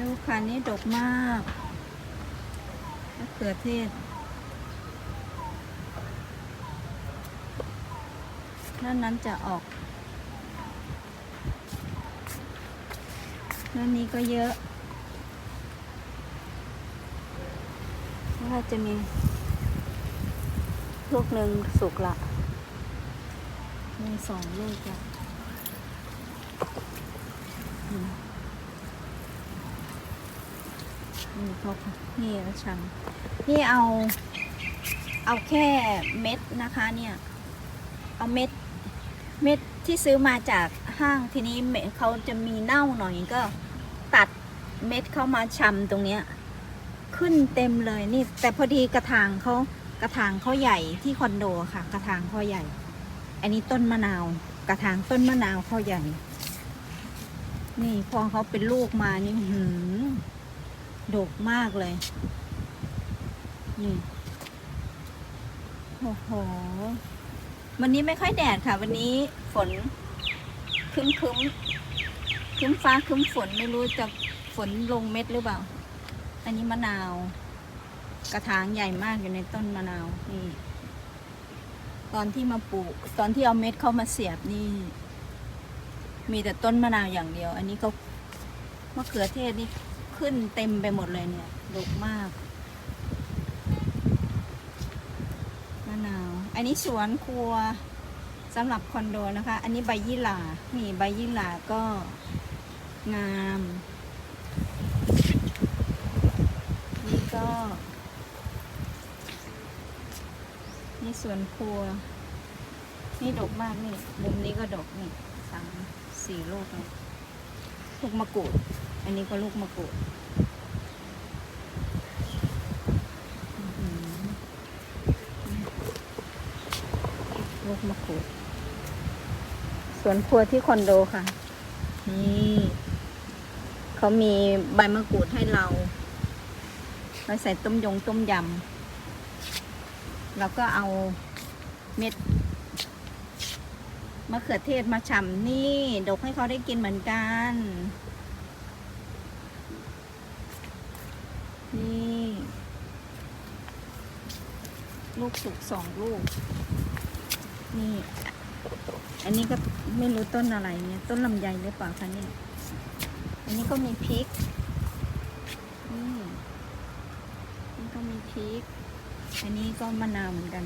ดูค่ะนี่ดกมากมะเขือเทศ ด้านนั้นจะออก ด้านนี้ก็เยอะแล้วก็จะมีลูกหนึ่งสุกละมีสองลูกละอืม นี่เขานี่ชังนี่เอา เอาแค่เม็ดนะคะเนี่ย เอาเม็ด เม็ดที่ซื้อมาจากห้างทีนี้เมเขาจะมีเน่าหน่อยก็ตัดเม็ดเข้ามาชำตรงเนี้ย ขึ้นเต็มเลยนี่ แต่พอดีกระถางเขากระถางเขาใหญ่ที่คอนโดค่ะ กระถางเขาใหญ่ อันนี้ต้นมะนาว กระถางต้นมะนาวเขาใหญ่ นี่พอเขาเป็นลูกมานี่หือ ดกมากเลย นี่ โอ้โห วันนี้ไม่ค่อยแดดค่ะ วันนี้ฝนคึ้มคึ้มคึ้มฟ้าคึ้มฝนไม่รู้จะฝนลงเม็ดหรือเปล่า อันนี้มะนาว กระถางใหญ่มากอยู่ในต้นมะนาวนี่ตอนที่มาปลูก ตอนที่เอาเม็ดเข้ามาเสียบนี่ มีแต่ต้นมะนาวอย่างเดียว อันนี้ก็มะเขือเทศนี่ ขึ้นเต็มไปหมดเลยเนี่ยดกมากมะนาว อันนี้สวนครัวสำหรับคอนโดนะคะ อันนี้ใบยี่หร่านี่ใบยี่หร่าก็งาม นี่ก็ นี่สวนครัว นี่ดกมากนี่มุมนี้ก็ดกนี่สามสี่ลูกเลยลูกมะกรูด อันนี้ก็ลูกมะกรูดลูกมะกรูดสวนครัวที่คอนโดค่ะ นี่เขามีใบมะกรูดให้เราไว้ใส่ต้มยงต้มยำแล้วก็เอาเม็ดมะเขือเทศมาฉ่ำนี่ ดกให้เขาได้กินเหมือนกัน ลูกสุกสองลูก นี่ อันนี้ก็ไม่รู้ต้นอะไรเนี่ย ต้นลำไยหรือเปล่าคะเนี่ย อันนี้ก็มีพริก นี่นี่ก็มีพริก อันนี้ก็มะนาวเหมือนกัน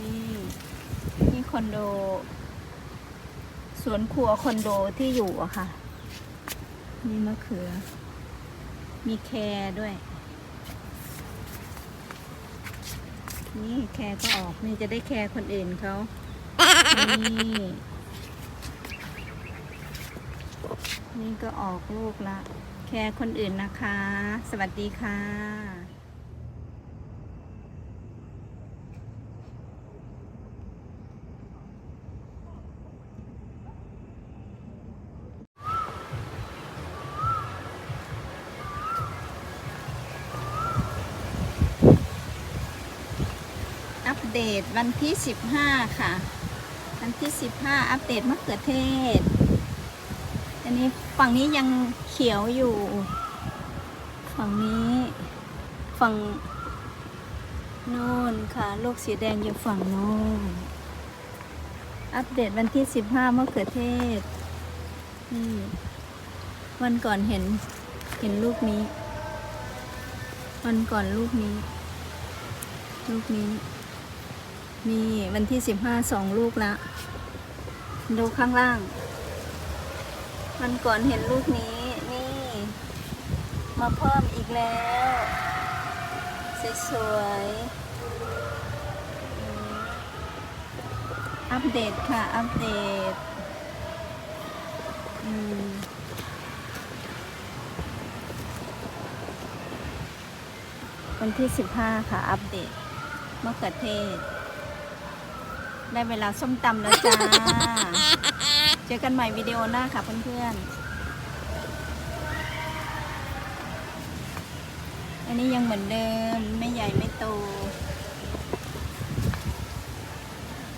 นี่ นี่คอนโด สวนครัวคอนโดที่อยู่อะค่ะมีมะเขือ มีแครด้วย นี่แครก็ออกนี่จะได้แครคนอื่นเขานี่นี่ก็ออกลูกละ แคร์คนอื่นนะคะ สวัสดีค่ะ เดตวันที่ 15 ค่ะ วันที่ 15 อัปเดตมะเขือเทศ อันนี้ฝั่งนี้ยังเขียวอยู่ ฝั่งนี้ฝั่งโน่นค่ะ ลูกสีแดงอยู่ฝั่งโน้นอัปเดตวันที่ 15มะเขือเทศ นี่ วันก่อนเห็นเห็นลูกนี้ วันก่อนลูกนี้ ลูกนี้ นี่วันที่15สองลูกละดูข้างล่าง มันก่อนเห็นลูกนี้นี่ มาเพิ่มอีกแล้ว สวยๆอัปเดตค่ะ อัปเดตอืมวันที่ 15 ค่ะ อัปเดตมะเขือเทศ ได้เวลาส้มตำแล้วจ้า เจอกันใหม่วิดีโอหน้าค่ะเพื่อนๆ อันนี้ยังเหมือนเดิม ไม่ใหญ่ไม่โต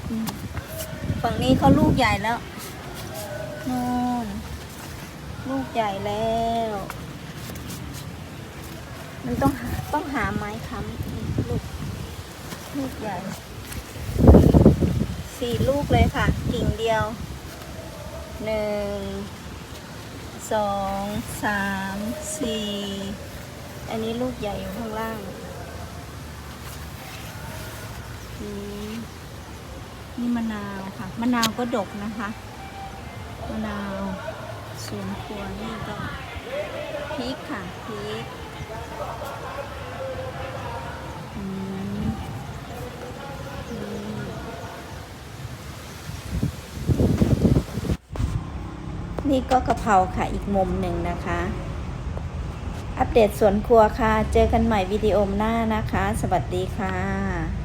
อืมฝั่งนี้เขาลูกใหญ่แล้วนู่นลูกใหญ่แล้ว มันต้องหาต้องหาไม้ค้ำนี่ลูก ลูกใหญ่ สี่ลูกเลยค่ะ กิ่งเดียวหนึ่งสองสามสี่อันนี้ลูกใหญ่อยู่ข้างล่างนี่นี่มะนาวค่ะ มะนาวก็ดกนะคะ มะนาวสวนครัวนี่ก็พริกค่ะพริก นี่ก็กะเพราค่ะอีกมุมหนึ่งนะคะ อัปเดตสวนครัวค่ะ เจอกันใหม่วิดีโอหน้านะคะ สวัสดีค่ะ